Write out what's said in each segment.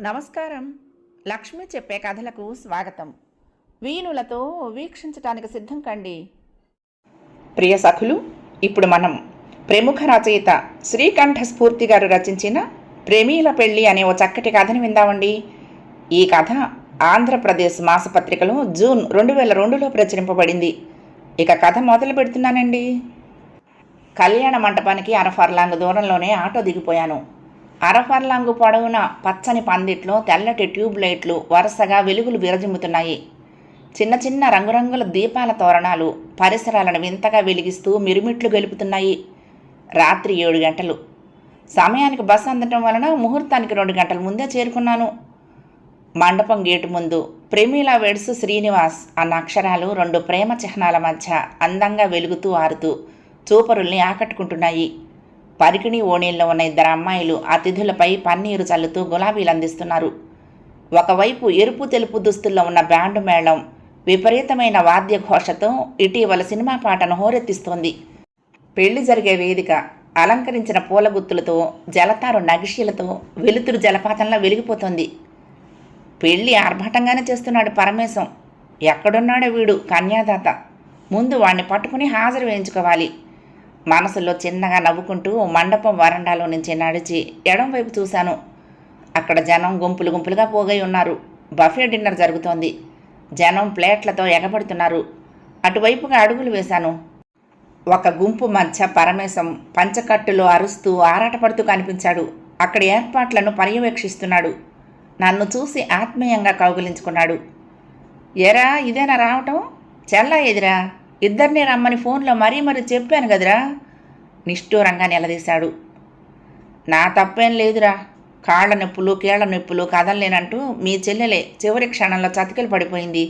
నమస్కారం. లక్ష్మి చెప్పే కథలకు స్వాగతం. వీణులతో వీక్షించటానికి సిద్ధం కండి. ప్రియ సఖులు ఇప్పుడు మనం ప్రముఖ రచయిత శ్రీకంఠ స్ఫూర్తి గారు రచించిన ప్రేమీల పెళ్ళి అనే ఓ చక్కటి కథని విందామండి. ఈ కథ ఆంధ్రప్రదేశ్ మాసపత్రికలో జూన్ రెండు వేల రెండులో ప్రచురింపబడింది. ఇక కథ మొదలు పెడుతున్నానండి. కళ్యాణ మంటపానికి అరఫర్లాంగ్ దూరంలోనే ఆటో దిగిపోయాను. అరఫర్లాంగు పొడవున పచ్చని పందిట్లో తెల్లటి ట్యూబ్ లైట్లు వరుసగా వెలుగులు విరజిమ్ముతున్నాయి. చిన్న చిన్న రంగురంగుల దీపాల తోరణాలు పరిసరాలను వింతగా వెలిగిస్తూ మిరుమిట్లు గెలుపుతున్నాయి. రాత్రి ఏడు గంటలు. సమయానికి బస్సు అందటం వలన ముహూర్తానికి రెండు గంటల ముందే చేరుకున్నాను. మండపం గేటు ముందు ప్రేమిలా వెడ్స్ శ్రీనివాస్ అన్న అక్షరాలు రెండు ప్రేమ చిహ్నాల మధ్య అందంగా వెలుగుతూ ఆరుతూ చూపరుల్ని ఆకట్టుకుంటున్నాయి. పరికిణి ఓణీల్లో ఉన్న ఇద్దరు అమ్మాయిలు అతిథులపై పన్నీరు చల్లుతూ గులాబీలు అందిస్తున్నారు. ఒకవైపు ఎరుపు తెలుపు దుస్తుల్లో ఉన్న బ్యాండ్ మేళం విపరీతమైన వాద్య ఘోషతో ఇటీవల సినిమా పాటను హోరెత్తిస్తోంది. పెళ్ళి జరిగే వేదిక అలంకరించిన పూల గుత్తులతో జలతారు నగిషీలతో వెలుతురు జలపాతంలో వెలిగిపోతుంది. పెళ్ళి ఆర్భాటంగానే చేస్తున్నాడు పరమేశం. ఎక్కడున్నాడో వీడు కన్యాదాత. ముందు వాణ్ణి పట్టుకుని హాజరు వేయించుకోవాలి. మనసులో చిన్నగా నవ్వుకుంటూ మండపం వరండాలో నుంచి నడిచి ఎడంవైపు చూశాను. అక్కడ జనం గుంపులు గుంపులుగా పోగై ఉన్నారు. బఫే డిన్నర్ జరుగుతోంది. జనం ప్లేట్లతో ఎగబడుతున్నారు. అటువైపుగా అడుగులు వేశాను. ఒక గుంపు మధ్య పరమేశం పంచకట్టులో అరుస్తూ ఆరాటపడుతూ కనిపించాడు. అక్కడి ఏర్పాట్లను పర్యవేక్షిస్తున్నాడు. నన్ను చూసి ఆత్మీయంగా కౌగిలించుకున్నాడు. ఎరా ఇదేనా రావటం? చెల్లా ఎదిరా? ఇద్దరిని రమ్మని ఫోన్లో మరీ మరీ చెప్పాను కదరా. నిష్ఠూరంగా నిలదీశాడు నా తప్పేం లేదురా. కాళ్ళ నొప్పులు కీళ్ళ నొప్పులు కదలలేనంటూ మీ చెల్లెలే చివరి క్షణంలో చతికిలు పడిపోయింది.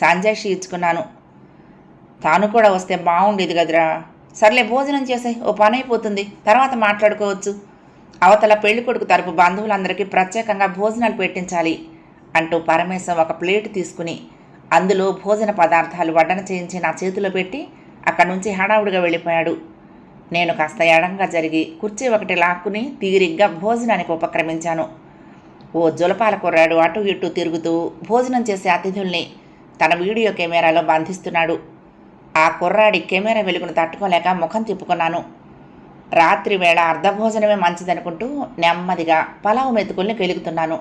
సంజాయిషి ఇచ్చుకున్నాను. తాను కూడా వస్తే బాగుండేది కదరా. సర్లే భోజనం చేసే ఓ పని అయిపోతుంది. తర్వాత మాట్లాడుకోవచ్చు. అవతల పెళ్ళి కొడుకు తరపు బంధువులందరికీ ప్రత్యేకంగా భోజనాలు పెట్టించాలి అంటూ పరమేశం ఒక ప్లేట్ తీసుకుని అందులో భోజన పదార్థాలు వడ్డన చేయించి నా చేతిలో పెట్టి అక్కడి నుంచి హడావుడిగా వెళ్ళిపోయాడు. నేను కాస్త ఎడంగా జరిగి కుర్చీ ఒకటి లాక్కుని తీరిగ్గా భోజనానికి ఉపక్రమించాను. ఓ జులపాల కుర్రాడు అటు ఇటు తిరుగుతూ భోజనం చేసే అతిథుల్ని తన వీడియో కెమెరాలో బంధిస్తున్నాడు. ఆ కుర్రాడి కెమెరా వెలుగును తట్టుకోలేక ముఖం తిప్పుకున్నాను. రాత్రి వేళ అర్ధభోజనమే మంచిదనుకుంటూ నెమ్మదిగా పలావు మెతుకుల్ని కెలుగుతున్నాను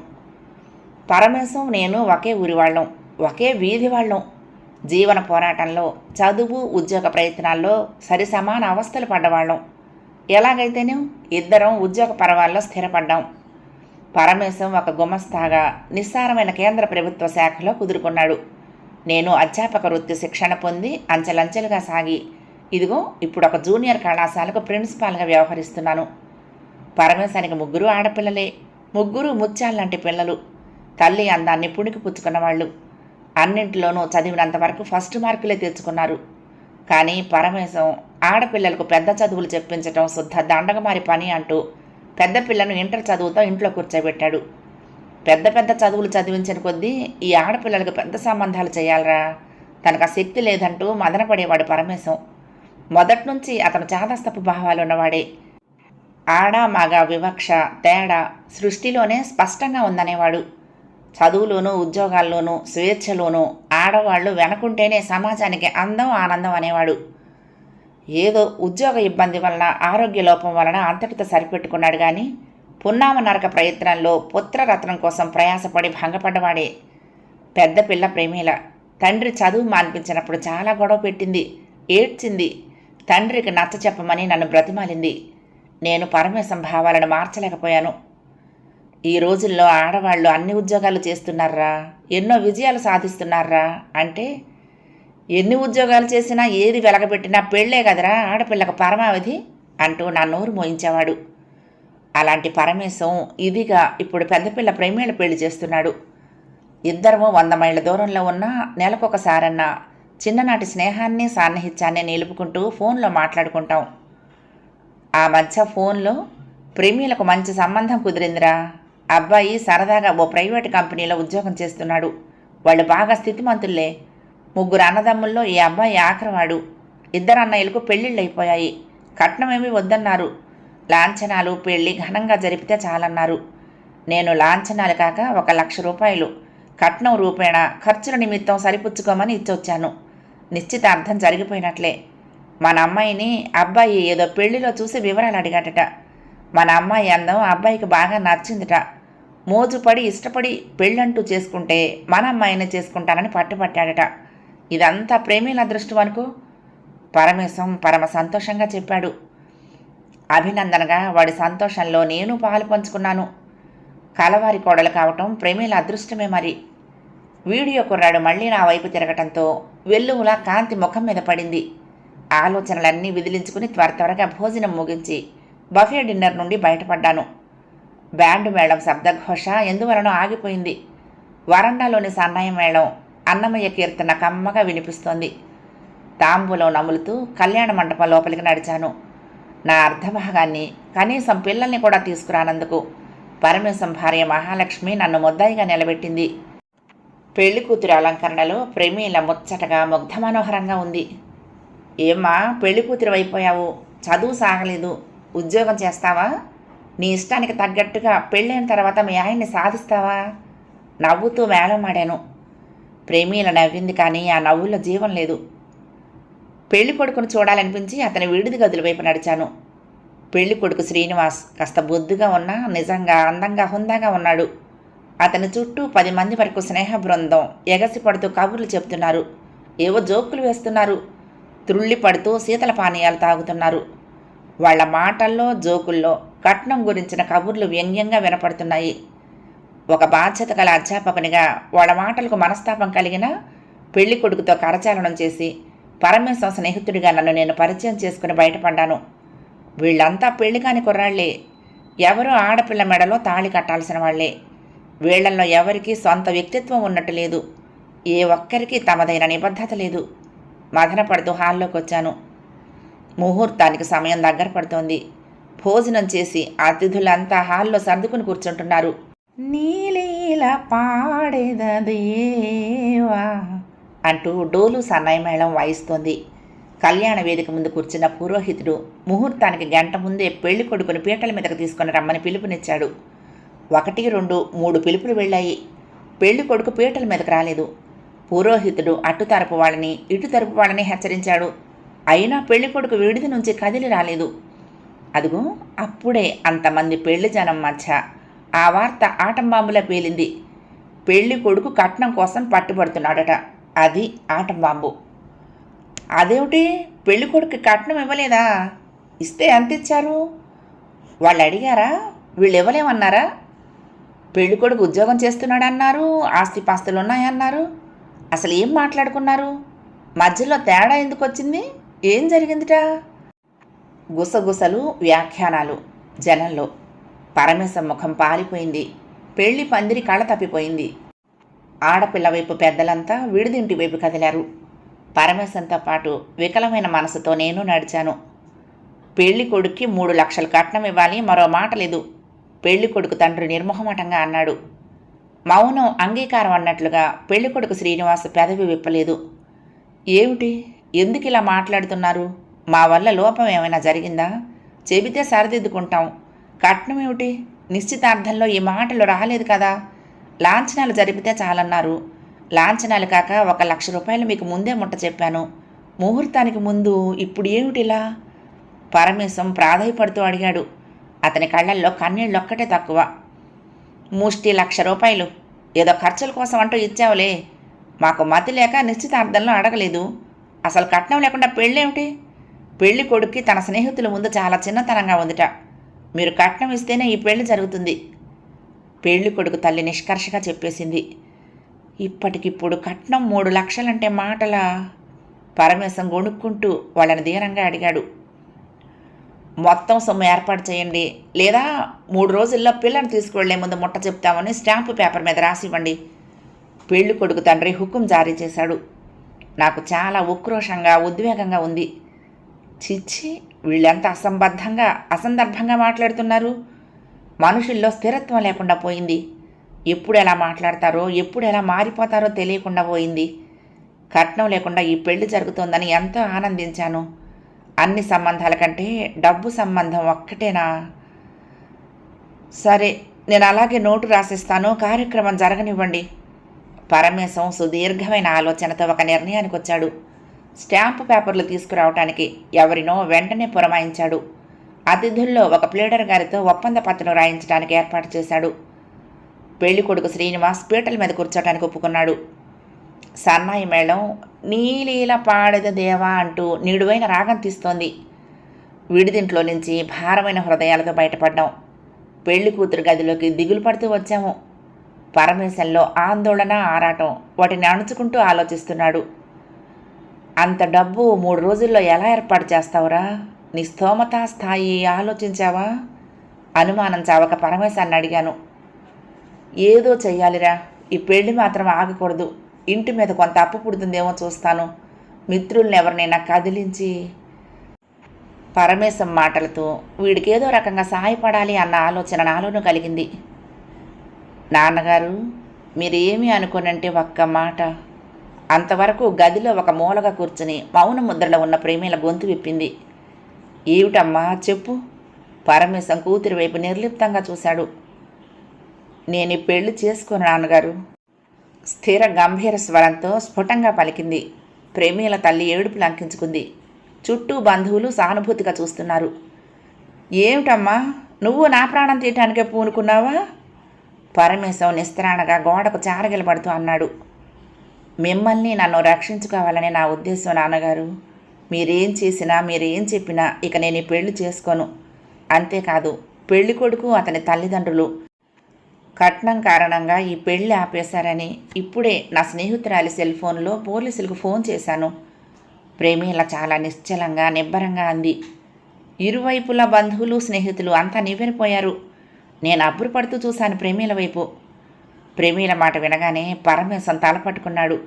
పరమేశం నేను ఒకే ఊరి వాళ్ళం ఒకే వీధి వాళ్ళం. జీవన పోరాటంలో చదువు ఉద్యోగ ప్రయత్నాల్లో సరి సమాన అవస్థలు పడ్డవాళ్ళం. ఎలాగైతేనే ఇద్దరం ఉద్యోగ పర్వాల్లో స్థిరపడ్డాం. పరమేశం ఒక గుమస్తాగా నిస్సారమైన కేంద్ర ప్రభుత్వ శాఖలో కుదురుకున్నాడు. నేను అధ్యాపక వృత్తి శిక్షణ పొంది అంచెలంచెలుగా సాగి ఇదిగో ఇప్పుడు ఒక జూనియర్ కళాశాలకు ప్రిన్సిపాల్గా వ్యవహరిస్తున్నాను. పరమేశానికి ముగ్గురు ఆడపిల్లలే ముగ్గురు ముత్యాల్లాంటి పిల్లలు. తల్లి అందాన్ని పుణికి పుచ్చుకున్న వాళ్ళు అన్నింటిలోనూ చదివినంత వరకు ఫస్ట్ మార్కులే తెచ్చుకున్నారు. కానీ పరమేశం ఆడపిల్లలకు పెద్ద చదువులు చెప్పించటం శుద్ధ దండగమారి పని అంటూ పెద్ద పిల్లను ఇంటర్ చదువుతో ఇంట్లో కూర్చోబెట్టాడు. పెద్ద పెద్ద చదువులు చదివించిన కొద్దీ ఈ ఆడపిల్లలకు పెద్ద సంబంధాలు చేయాలరా. తనకు ఆ శక్తి లేదంటూ మదనపడేవాడు పరమేశం. మొదటి నుంచి అతను చాదస్తపు భావాలు ఉన్నవాడే. ఆడ మగ వివక్ష తేడా సృష్టిలోనే స్పష్టంగా ఉందనేవాడు. చదువులోనూ ఉద్యోగాల్లోనూ స్వేచ్ఛలోనూ ఆడవాళ్ళు వెనకుంటేనే సమాజానికి అందం ఆనందం అనేవాడు. ఏదో ఉద్యోగ ఇబ్బంది వలన ఆరోగ్య లోపం వలన అంతటితో సరిపెట్టుకున్నాడు కానీ పున్నామ నరక ప్రయత్నంలో పుత్రరత్నం కోసం ప్రయాసపడి భంగపడ్డవాడే. పెద్ద పిల్ల ప్రేమీల. తండ్రి చదువు మాన్పించినప్పుడు చాలా గొడవ పెట్టింది ఏడ్చింది. తండ్రికి నచ్చ చెప్పమని నన్ను బ్రతిమాలింది. నేను పరమేశం భావాలను మార్చలేకపోయాను. ఈ రోజుల్లో ఆడవాళ్ళు అన్ని ఉద్యోగాలు చేస్తున్నారా? ఎన్నో విజయాలు సాధిస్తున్నారా? అంటే ఎన్ని ఉద్యోగాలు చేసినా ఏది వెలగబెట్టినా పెళ్ళే కదరా ఆడపిల్లకు పరమావధి అంటూ నా నోరు మోయించేవాడు. అలాంటి పరమేశం ఇదిగా ఇప్పుడు పెద్దపిల్ల ప్రేమేళ్ళ పెళ్ళి చేస్తున్నాడు. ఇద్దరము వంద మైళ్ళ దూరంలో ఉన్న నెలకొకసారన్నా చిన్ననాటి స్నేహాన్ని సాన్నిహిత్యాన్ని నిలుపుకుంటూ ఫోన్లో మాట్లాడుకుంటాం. ఆ మధ్య ఫోన్లో ప్రేమీలకు మంచి సంబంధం కుదిరిందిరా. అబ్బాయి సరదాగా ఓ ప్రైవేట్ కంపెనీలో ఉద్యోగం చేస్తున్నాడు. వాళ్ళు బాగా స్థితిమంతుల్లే ముగ్గురు అన్నదమ్ముల్లో ఈ అబ్బాయి ఆఖరివాడు. ఇద్దరు అన్నయ్యలకు పెళ్ళిళ్ళు అయిపోయాయి కట్నమేమీ వద్దన్నారు. లాంఛనాలు పెళ్ళి ఘనంగా జరిపితే చాలన్నారు. నేను లాంఛనాలు కాక ఒక లక్ష రూపాయలు. కట్నం రూపేణ ఖర్చుల నిమిత్తం సరిపుచ్చుకోమని ఇచ్చొచ్చాను. నిశ్చితార్థం జరిగిపోయినట్లే. మన అమ్మాయిని అబ్బాయి ఏదో పెళ్ళిలో చూసి వివరాలు అడిగాడట. మన అమ్మాయి అందం అబ్బాయికి బాగా నచ్చిందిట. మోజుపడి ఇష్టపడి పెళ్ళంటూ చేసుకుంటే మన అమ్మాయిని చేసుకుంటానని పట్టుపట్టాడట ఇదంతా ప్రేమీల అదృష్టం అనుకో. పరమేశం పరమ సంతోషంగా చెప్పాడు. అభినందనగా వాడి సంతోషంలో నేను పాలు పంచుకున్నాను. కలవారి కోడలు కావటం ప్రేమీల అదృష్టమే మరి. వీడియో కుర్రాడు మళ్ళీ నా వైపు తిరగటంతో వెల్లువులా కాంతి ముఖం మీద పడింది. ఆలోచనలన్నీ విదిలించుకుని త్వర త్వరగా భోజనం ముగించి బఫే డిన్నర్ నుండి బయటపడ్డాను. బ్యాండ్ మేళం శబ్దఘోష ఎందువలనో ఆగిపోయింది. వరండాలోని సన్నాయి మేళం అన్నమయ్య కీర్తన కమ్మగా వినిపిస్తోంది. తాంబూలం నములుతూ కళ్యాణ మండపం లోపలికి నడిచాను. నా అర్ధభాగాన్ని కనీసం పిల్లల్ని కూడా తీసుకురానందుకు పరమేశం భార్య మహాలక్ష్మి నన్ను ముద్దాయిగా నిలబెట్టింది. పెళ్ళి కూతురి అలంకరణలో ప్రేమీల ముచ్చటగా ముగ్ధ మనోహరంగా ఉంది. ఏమ్మా పెళ్ళి కూతురు అయిపోయావు. చదువు సాగలేదు. ఉద్యోగం చేస్తావా? నీ ఇష్టానికి తగ్గట్టుగా పెళ్ళైన తర్వాత మీ ఆయన్ని సాధిస్తావా? నవ్వుతూ మేళమాడాను ప్రేమీల నవ్వింది కానీ ఆ నవ్వుల్లో జీవం లేదు. పెళ్ళి కొడుకును చూడాలనిపించి అతని విడిది గదుల వైపు నడిచాను. పెళ్ళి కొడుకు శ్రీనివాస్ కాస్త బొద్దుగా ఉన్నా నిజంగా అందంగా హుందాగా ఉన్నాడు. అతని చుట్టూ పది మంది వరకు స్నేహ బృందం ఎగసి పడుతూ కబుర్లు చెప్తున్నారు. ఏవో జోకులు వేస్తున్నారు. త్రుళ్ళి పడుతూ శీతల పానీయాలు తాగుతున్నారు. వాళ్ళ మాటల్లో జోకుల్లో కట్నం గురించిన కబుర్లు వ్యంగ్యంగా వినపడుతున్నాయి. ఒక బాధ్యత గల అధ్యాపకునిగా వాళ్ళ మాటలకు మనస్తాపం కలిగిన పెళ్ళి కొడుకుతో కరచాలనం చేసి పరమేశ్వర స్నేహితుడిగా నన్ను నేను పరిచయం చేసుకుని బయటపడ్డాను. వీళ్ళంతా పెళ్ళి కాని కుర్రాళ్ళే ఎవరో ఆడపిల్ల మెడలో తాళి కట్టాల్సిన వాళ్ళే వీళ్ళలో ఎవరికీ సొంత వ్యక్తిత్వం ఉన్నట్టు లేదు. ఏ ఒక్కరికి తమదైన నిబద్ధత లేదు. మదనపడుతూ హాల్లోకి వచ్చాను ముహూర్తానికి సమయం దగ్గర పడుతోంది. భోజనం చేసి అతిథులంతా హాల్లో సర్దుకుని కూర్చుంటున్నారు. నీలీల పాడేదేవా అంటూ డోలు సన్నాయి మేళం వాయిస్తోంది. కళ్యాణ వేదిక ముందు కూర్చున్న పురోహితుడు ముహూర్తానికి గంట ముందే పెళ్ళి కొడుకుని పీటల మీదకు తీసుకుని రమ్మని పిలుపునిచ్చాడు. ఒకటి రెండు మూడు పిలుపులు వెళ్ళాయి. పెళ్ళి కొడుకు పీటల మీదకు రాలేదు. పురోహితుడు అటు తరపు వాళ్ళని ఇటు తరపు వాళ్ళని హెచ్చరించాడు. అయినా పెళ్ళి కొడుకు విడిది నుంచి కదిలి రాలేదు. అదిగో అప్పుడే అంతమంది పెళ్ళి జనం మధ్య ఆ వార్త ఆటంబాంబులా పేలింది. పెళ్ళి కొడుకు కట్నం కోసం పట్టుబడుతున్నాడట. అది ఆటంబాంబు. అదేమిటి? పెళ్ళి కొడుకు కట్నం ఇవ్వలేదా? ఇస్తే ఎంత ఇచ్చారు? వాళ్ళు అడిగారా వీళ్ళు ఇవ్వలేమన్నారా పెళ్ళి కొడుకు ఉద్యోగం చేస్తున్నాడన్నారు ఆస్తిపాస్తులు ఉన్నాయన్నారు అసలు ఏం మాట్లాడుకున్నారు? మధ్యలో తేడా ఎందుకు వచ్చింది ఏం జరిగిందిట? గుసగుసలు వ్యాఖ్యానాలు. జనంలో పరమేశం ముఖం పాలిపోయింది. పెళ్ళి పందిరి కళ తప్పిపోయింది. ఆడపిల్ల వైపు పెద్దలంతా విడిదింటి వైపు కదిలారు. పరమేశంతో పాటు వికలమైన మనసుతో నేను నడిచాను. పెళ్ళి కొడుక్కి మూడు లక్షలు కట్నం ఇవ్వాలి మరో మాట లేదు. పెళ్ళి కొడుకు తండ్రి నిర్మోహమటంగా అన్నాడు. మౌనం అంగీకారం అన్నట్లుగా పెళ్ళి కొడుకు శ్రీనివాస్ పెదవి విప్పలేదు. ఏమిటి? ఎందుకు ఇలా మాట్లాడుతున్నారు? మా వల్ల లోపం ఏమైనా జరిగిందా? చెబితే సరిదిద్దుకుంటాం. కట్నం ఏమిటి? నిశ్చితార్థంలో ఈ మాటలు రాలేదు కదా? లాంఛనాలు జరిపితే చాలన్నారు. లాంఛనాలు కాక ఒక లక్ష రూపాయలు మీకు ముందే ముట్ట చెప్పాను. ముహూర్తానికి ముందు ఇప్పుడు ఏమిటిలా పరమేశం ప్రాధాయపడుతూ అడిగాడు. అతని కళ్ళల్లో కన్నీళ్ళొక్కటే తక్కువ. ముష్టి లక్ష రూపాయలు. ఏదో ఖర్చుల కోసం అంటూ ఇచ్చావులే. మాకు మతి లేక నిశ్చితార్థంలో అడగలేదు. అసలు కట్నం లేకుండా పెళ్ళేమిటి? పెళ్ళి కొడుక్కి తన స్నేహితుల ముందు చాలా చిన్నతనంగా ఉందిట. మీరు కట్నం ఇస్తేనే ఈ పెళ్ళి జరుగుతుంది. పెళ్ళి కొడుకు తల్లి నిష్కర్షగా చెప్పేసింది. ఇప్పటికిప్పుడు కట్నం మూడు లక్షలంటే మాటలా? పరమేశం గొణుక్కుంటూ వాళ్ళని ధీరంగా అడిగాడు. మొత్తం సొమ్ము ఏర్పాటు చేయండి. లేదా మూడు రోజుల్లో పిల్లని తీసుకువెళ్ళే ముందు ముట్ట చెప్తామని స్టాంపు పేపర్ మీద రాసి ఇవ్వండి పెళ్ళి కొడుకు తండ్రి హుకుం జారీ చేశాడు. నాకు చాలా ఉక్రోషంగా ఉద్వేగంగా ఉంది. చిచ్చి వీళ్ళంతా అసంబద్ధంగా అసందర్భంగా మాట్లాడుతున్నారు. మనుషుల్లో స్థిరత్వం లేకుండా పోయింది. ఎప్పుడు ఎలా మాట్లాడతారో ఎప్పుడు ఎలా మారిపోతారో తెలియకుండా పోయింది. కట్నం లేకుండా ఈ పెళ్ళి జరుగుతోందని ఎంతో ఆనందించాను. అన్ని సంబంధాల కంటే డబ్బు సంబంధం ఒక్కటేనా? సరే నేను అలాగే నోటు రాసిస్తాను. కార్యక్రమం జరగనివ్వండి. పరమేశం సుదీర్ఘమైన ఆలోచనతో ఒక నిర్ణయానికి వచ్చాడు స్టాంపు పేపర్లు తీసుకురావటానికి ఎవరినో వెంటనే పురమాయించాడు. అతిథుల్లో ఒక ప్లేడర్ గారితో ఒప్పంద పత్రం రాయించడానికి ఏర్పాటు చేశాడు. పెళ్ళి కొడుకు శ్రీనివాస్ పీటల మీద కూర్చోటానికి ఒప్పుకున్నాడు. సన్నాయి మేళం నీలీల పాడెద దేవా అంటూ నిడువైన రాగం తీస్తోంది. విడిదింట్లో నుంచి భారమైన హృదయాలతో బయటపడ్డాం. పెళ్ళి కూతురు గదిలోకి దిగులు పడుతూ వచ్చాము. పరమేశంలో ఆందోళన ఆరాటం వాటిని అణుచుకుంటూ ఆలోచిస్తున్నాడు. అంత డబ్బు మూడు రోజుల్లో ఎలా ఏర్పాటు చేస్తావురా? నీ స్తోమత స్థాయి ఆలోచించావా? అనుమానం చావక పరమేశాన్ని అడిగాను. ఏదో చెయ్యాలిరా. ఈ పెళ్ళి మాత్రం ఆగకూడదు. ఇంటి మీద కొంత అప్పు పుడుతుందేమో చూస్తాను. మిత్రుల్ని ఎవరినైనా కదిలించి పరమేశం మాటలతో వీడికి ఏదో రకంగా సహాయపడాలి అన్న ఆలోచన నాలోనూ కలిగింది. నాన్నగారు మీరేమీ అనుకోనంటే ఒక్క మాట. అంతవరకు గదిలో ఒక మూలగా కూర్చుని మౌన ముద్రలో ఉన్న ప్రేమిల గొంతు విప్పింది. ఏమిటమ్మా చెప్పు? పరమేశం కూతురి వైపు నిర్లిప్తంగా చూశాడు. నేను పెళ్ళి చేసుకుని నాన్నగారు. స్థిర గంభీర స్వరంతో స్ఫుటంగా పలికింది. ప్రేమిల తల్లి ఏడుపు లంకించుకుంది. చుట్టూ బంధువులు సానుభూతిగా చూస్తున్నారు. ఏమిటమ్మా? నువ్వు నా ప్రాణం తీయటానికే పూనుకున్నావా? పరమేశం నిస్త్రాణగా గోడకు చారగిలబడుతూ అన్నాడు. మిమ్మల్ని నన్ను రక్షించుకోవాలని నా ఉద్దేశం నాన్నగారు. మీరేం చేసినా మీరేం చెప్పినా ఇక నేను ఈ పెళ్ళి చేసుకోను. అంతేకాదు పెళ్ళి కొడుకు అతని తల్లిదండ్రులు. కట్నం కారణంగా ఈ పెళ్ళి ఆపేశారని ఇప్పుడే నా స్నేహితురాలి సెల్ ఫోన్లో పోలీసులకు ఫోన్ చేశాను. ప్రేమీల చాలా నిశ్చలంగా నిబ్బరంగా అంది. ఇరువైపుల బంధువులు స్నేహితులు అంతా నివ్వెరిపోయారు. నేను అబ్బురపడుతూ చూశాను ప్రేమీల వైపు. ప్రేమీల మాట వినగానే పరమేశం తలపట్టుకున్నాడు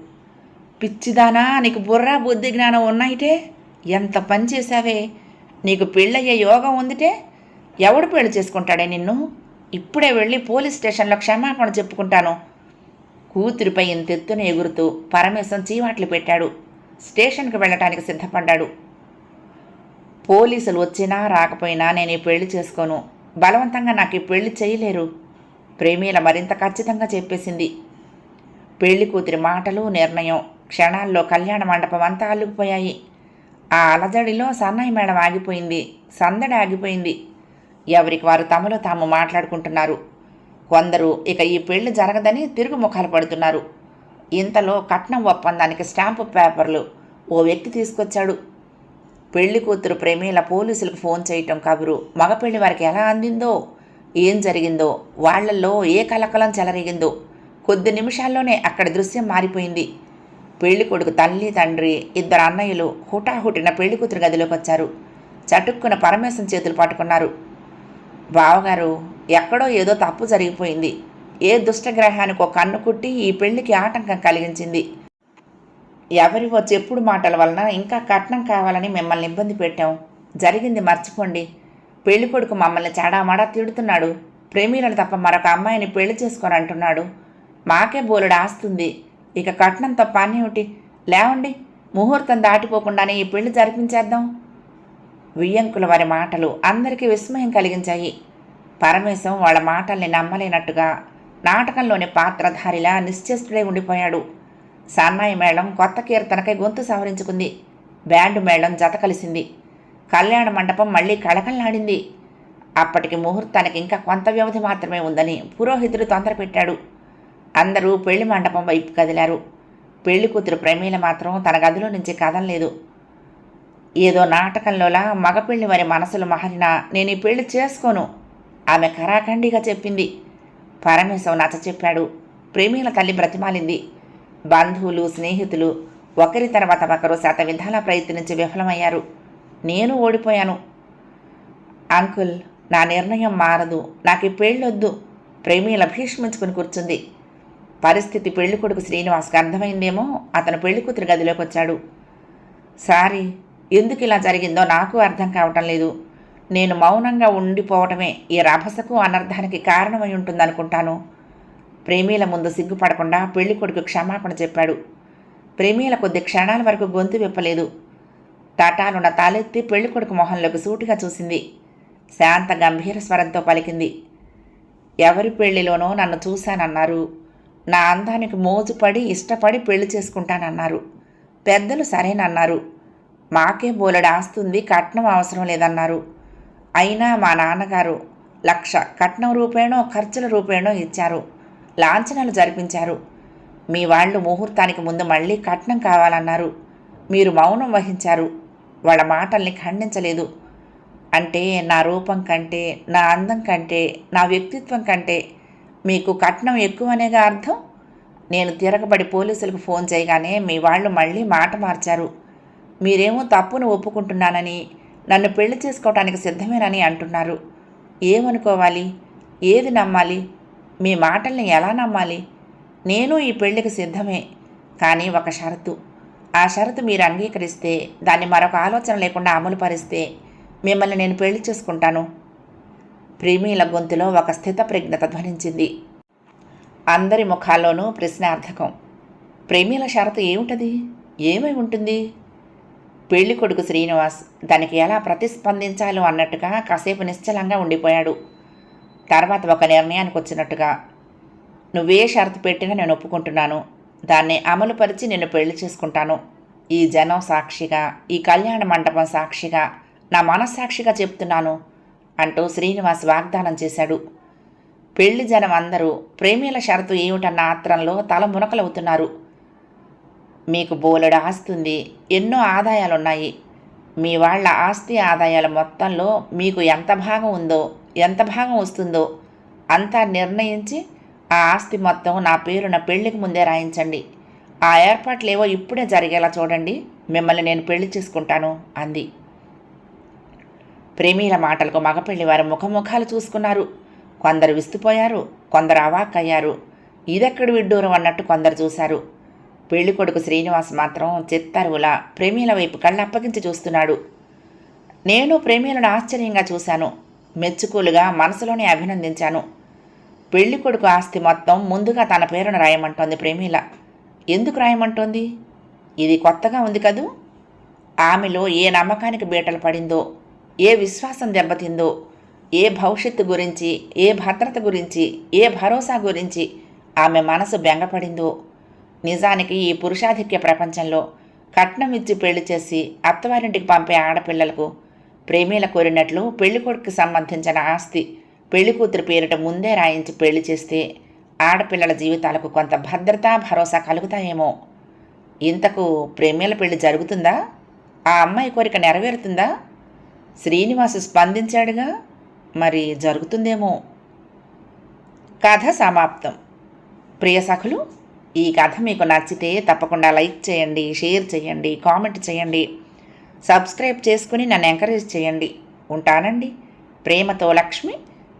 పిచ్చిదానా నీకు బుర్రా బుద్ధి జ్ఞానం ఉన్నాయిటే? ఎంత పని చేశావే? నీకు పెళ్ళయ్యే యోగం ఉందిటే? ఎవడు పెళ్ళి చేసుకుంటాడే నిన్ను? ఇప్పుడే వెళ్ళి పోలీస్ స్టేషన్లో క్షమాపణ చెప్పుకుంటాను. కూతురిపై ఇంతెత్తున ఎగురుతూ పరమేశం చీవాట్లు పెట్టాడు. స్టేషన్కి వెళ్ళటానికి సిద్ధపడ్డాడు. పోలీసులు వచ్చినా రాకపోయినా నేను ఈ పెళ్ళి చేసుకోను. బలవంతంగా నాకు ఈ పెళ్ళి చేయలేరు. ప్రేమీల మరింత ఖచ్చితంగా చెప్పేసింది. పెళ్ళి కూతురి మాటలు నిర్ణయం క్షణాల్లో కళ్యాణ మండపం అంతా అల్లుకుపోయాయి. ఆ అలజడిలో సన్నాయి మేడం ఆగిపోయింది. సందడి ఆగిపోయింది. ఎవరికి వారు తమలో తాము మాట్లాడుకుంటున్నారు. కొందరు ఇక ఈ పెళ్ళి జరగదని తిరుగు ముఖాలు పడుతున్నారు. ఇంతలో కట్నం ఒప్పందానికి స్టాంపు పేపర్లు ఓ వ్యక్తి తీసుకొచ్చాడు. పెళ్ళి కూతురు ప్రేమీల పోలీసులకు ఫోన్ చేయటం కబురు. మగ పెళ్ళి వారికి ఎలా అందిందో? ఏం జరిగిందో వాళ్ళల్లో ఏ కలకలం చెలరేగిందో. కొద్ది నిమిషాల్లోనే అక్కడ దృశ్యం మారిపోయింది. పెళ్ళి కొడుకు తల్లి తండ్రి ఇద్దరు అన్నయ్యలు హుటాహుటిన పెళ్ళి కూతురు గదిలోకి వచ్చారు. చటుక్కున పరమేశం చేతులు పట్టుకున్నారు. బావగారు ఎక్కడో ఏదో తప్పు జరిగిపోయింది. ఏ దుష్టగ్రహానికి ఒక కన్ను కుట్టి ఈ పెళ్ళికి ఆటంకం కలిగించింది. ఎవరివో చెప్పుడు మాటల వలన ఇంకా కట్నం కావాలని మిమ్మల్ని ఇబ్బంది పెట్టాం. జరిగింది మర్చిపోండి. పెళ్ళి కొడుకు మమ్మల్ని చాడామాడా తిడుతున్నాడు. ప్రేమీలను తప్ప మరొక అమ్మాయిని పెళ్ళి చేసుకొని అంటున్నాడు. మాకే బోలుడు ఆస్తుంది. ఇక కట్నంతో పని ఒకటి లేవండి. ముహూర్తం దాటిపోకుండానే ఈ పెళ్ళి జరిపించేద్దాం. వియ్యంకుల వారి మాటలు అందరికీ విస్మయం కలిగించాయి. పరమేశం వాళ్ళ మాటల్ని నమ్మలేనట్టుగా నాటకంలోని పాత్రధారిలా నిశ్చేష్టుడై ఉండిపోయాడు. సన్నాయి మేళం కొత్త కీర్తనకై గొంతు సవరించుకుంది. బ్యాండ్ మేళం జత కలిసింది. కళ్యాణ మండపం మళ్ళీ కళకళలాడింది. అప్పటికి ముహూర్తానికి ఇంకా కొంత వ్యవధి మాత్రమే ఉందని పురోహితుడు తొందరపెట్టాడు. అందరూ పెళ్ళి మండపం వైపు కదిలారు. పెళ్ళి కూతురు ప్రమీల మాత్రం తన గదిలో నుంచి కదలలేదు. ఏదో నాటకంలోలా మగపెళ్ళి వారి మనసులు మహరినా నేను ఈ పెళ్ళి చేసుకోను ఆమె కరాఖండిగా చెప్పింది. పరమేశం నచ్చ చెప్పాడు. ప్రేమీల తల్లి బ్రతిమాలింది. బంధువులు స్నేహితులు ఒకరి తర్వాత ఒకరు శత విధాల ప్రయత్నించి విఫలమయ్యారు. నేను ఓడిపోయాను. అంకుల్ నా నిర్ణయం మారదు. నాకు పెళ్ళొద్దు. ప్రేమీల భీష్మించుకుని కూర్చుంది. పరిస్థితి పెళ్ళి కొడుకు శ్రీనివాస్కి అర్థమైందేమో? అతను పెళ్ళి కూతురు గదిలోకి వచ్చాడు. సారీ ఎందుకు ఇలా జరిగిందో నాకు అర్థం కావటం లేదు. నేను మౌనంగా ఉండిపోవటమే ఈ రభసకు అనర్థానికి కారణమై ఉంటుందనుకుంటాను. ప్రేమీల ముందు సిగ్గుపడకుండా పెళ్ళి కొడుకు క్షమాపణ చెప్పాడు. ప్రేమీల కొద్ది క్షణాల వరకు గొంతు విప్పలేదు. తాటాలున్న తాలెత్తి పెళ్ళికొడుకు మొహంలోకి సూటిగా చూసింది. శాంత గంభీర స్వరంతో పలికింది. ఎవరి పెళ్ళిలోనో నన్ను చూశానన్నారు. నా అందానికి మోజుపడి ఇష్టపడి పెళ్ళి చేసుకుంటానన్నారు. పెద్దలు సరేనన్నారు. మాకే బోలెడు ఆస్తుంది కట్నం అవసరం లేదన్నారు. అయినా మా నాన్నగారు లక్ష కట్నం రూపేణో ఖర్చుల రూపేణో ఇచ్చారు. లాంఛనాలు జరిపించారు. మీ వాళ్ళు ముహూర్తానికి ముందు మళ్ళీ కట్నం కావాలన్నారు. మీరు మౌనం వహించారు. వాళ్ళ మాటల్ని ఖండించలేదు. అంటే నా రూపం కంటే నా అందం కంటే నా వ్యక్తిత్వం కంటే మీకు కట్నం ఎక్కువనేగా అర్థం? నేను తిరగబడి పోలీసులకు ఫోన్ చేయగానే మీ వాళ్ళు మళ్ళీ మాట మార్చారు. మీరేమో తప్పును ఒప్పుకుంటున్నానని నన్ను పెళ్ళి చేసుకోవటానికి సిద్ధమేనని అంటున్నారు. ఏమనుకోవాలి? ఏది నమ్మాలి? మీ మాటల్ని ఎలా నమ్మాలి? నేను ఈ పెళ్ళికి సిద్ధమే కానీ ఒక షరతు. ఆ షరతు మీరు అంగీకరిస్తే దాన్ని మరొక ఆలోచన లేకుండా అమలు పరిస్తే మిమ్మల్ని నేను పెళ్ళి చేసుకుంటాను. ప్రేమీల గొంతులో ఒక స్థిత ప్రజ్ఞత ధ్వనించింది. అందరి ముఖాల్లోనూ ప్రశ్నార్థకం. ప్రేమీల షరతు ఏముంటుంది? ఏమై ఉంటుంది? పెళ్ళి కొడుకు శ్రీనివాస్ దానికి ఎలా ప్రతిస్పందించాలో అన్నట్టుగా కాసేపు నిశ్చలంగా ఉండిపోయాడు. తర్వాత ఒక నిర్ణయానికి వచ్చినట్టుగా నువ్వే షరతు పెట్టినా నేను ఒప్పుకుంటున్నాను. దాన్ని అమలుపరిచి నేను పెళ్ళి చేసుకుంటాను. ఈ జనం సాక్షిగా ఈ కళ్యాణ మండపం సాక్షిగా నా మనస్సాక్షిగా చెప్తున్నాను అంటూ శ్రీనివాస్ వాగ్దానం చేశాడు. పెళ్ళి జనం అందరూ ప్రేమీల షరతు ఏమిటన్న ఆత్రంలో తల మునకలవుతున్నారు. మీకు బోలెడు ఆస్తుంది ఎన్నో ఆదాయాలున్నాయి. మీ వాళ్ళ ఆస్తి ఆదాయాల మొత్తంలో మీకు ఎంత భాగం ఉందో ఎంత భాగం వస్తుందో అంతా నిర్ణయించి ఆ ఆస్తి మొత్తం నా పేరున పెళ్ళికి ముందే రాయించండి. ఆ ఏర్పాట్లేవో ఇప్పుడే జరిగేలా చూడండి. మిమ్మల్ని నేను పెళ్ళి చేసుకుంటాను అంది. ప్రేమీల మాటలకు మగపెళ్ళి వారు ముఖముఖాలు చూసుకున్నారు. కొందరు విస్తుపోయారు కొందరు అవాక్కయ్యారు. ఇదెక్కడ విడ్డూరం అన్నట్టు కొందరు చూశారు. పెళ్ళి కొడుకు శ్రీనివాస్ మాత్రం చిత్తరువులా ప్రేమీల వైపు కళ్ళు అప్పగించి చూస్తున్నాడు. నేను ప్రేమీలను ఆశ్చర్యంగా చూశాను. మెచ్చుకోలుగా మనసులోనే అభినందించాను. పెళ్ళి కొడుకు ఆస్తి మొత్తం ముందుగా తన పేరును రాయమంటోంది ప్రేమిల. ఎందుకు రాయమంటోంది? ఇది కొత్తగా ఉంది కదూ? ఆమెలో ఏ నమ్మకానికి బీటలు పడిందో ఏ విశ్వాసం దెబ్బతిందో ఏ భవిష్యత్తు గురించి ఏ భద్రత గురించి ఏ భరోసా గురించి ఆమె మనసు బెంగపడిందో నిజానికి ఈ పురుషాధిక్య ప్రపంచంలో కట్నం ఇచ్చి పెళ్ళి చేసి అత్తవారింటికి పంపే ఆడపిల్లలకు ప్రేమీల కోరినట్లు పెళ్ళి కొడుకు సంబంధించిన ఆస్తి పెళ్ళి కూతురు పేరిట ముందే రాయించి పెళ్ళి చేస్తే ఆడపిల్లల జీవితాలకు కొంత భద్రత భరోసా కలుగుతాయేమో. ఇంతకు ప్రేమీల పెళ్ళి జరుగుతుందా? ఆ అమ్మాయి కోరిక నెరవేరుతుందా? శ్రీనివాసు స్పందించాడుగా? మరి జరుగుతుందేమో? కథ సమాప్తం. ప్రియ సఖులు ఈ కథ మీకు నచ్చితే తప్పకుండా లైక్ చేయండి షేర్ చేయండి కామెంట్ చేయండి. సబ్స్క్రైబ్ చేసుకుని నన్ను ఎంకరేజ్ చేయండి. ఉంటానండి. ప్రేమతో లక్ష్మి.